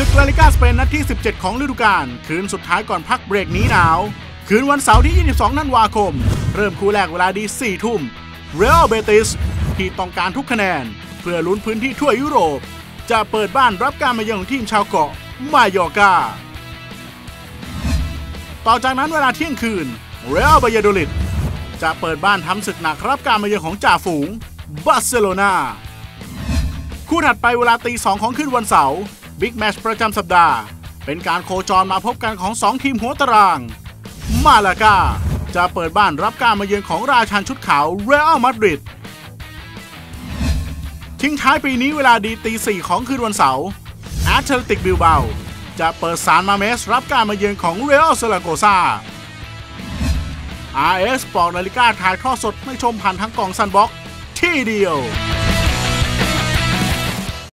ศึกลาลิกาสเปนนัดที่ 17 ของฤดูกาลคืนสุดท้ายก่อนพักเบรกนี้หนาว คืนวันเสาร์ที่ 22 ธันวาคม เริ่มคู่แรกเวลาดี 4 ทุ่มเรอัลเบติสที่ต้องการทุกคะแนน เพื่อลุ้นพื้นที่ทั่วยุโรป จะเปิดบ้านรับการมาเยือนของทีมชาวเกาะมายอกาต่อจากนั้นเวลาเที่ยงคืนเรอัลบายาโดลิดจะเปิดบ้านทำศึกหนักรับการมาเยือนของจ่าฝูงบาร์เซโลนาคู่ถัดไปเวลาตีสองของคืนวันเสาร์ บิ๊กแมชประจำสัปดาห์ เป็นการโคจรมาพบกันของ 2 ทีมหัวตาราง มาลากาจะเปิดบ้านรับการมาเยือนของราชันชุดขาวเรอัลมาดริดทิ้งท้ายปีนี้เวลาดีตีสี่ของคืนวันเสาร์แอตเลติกบิลเบาจะเปิดสารมาเมสรับการมาเยือนของเรอัลเซลาโกซา RS ปอกนาฬิกาถ่ายทอดสดไม่ชมผ่านทั้งกล่องซันบ็อกที่เดียว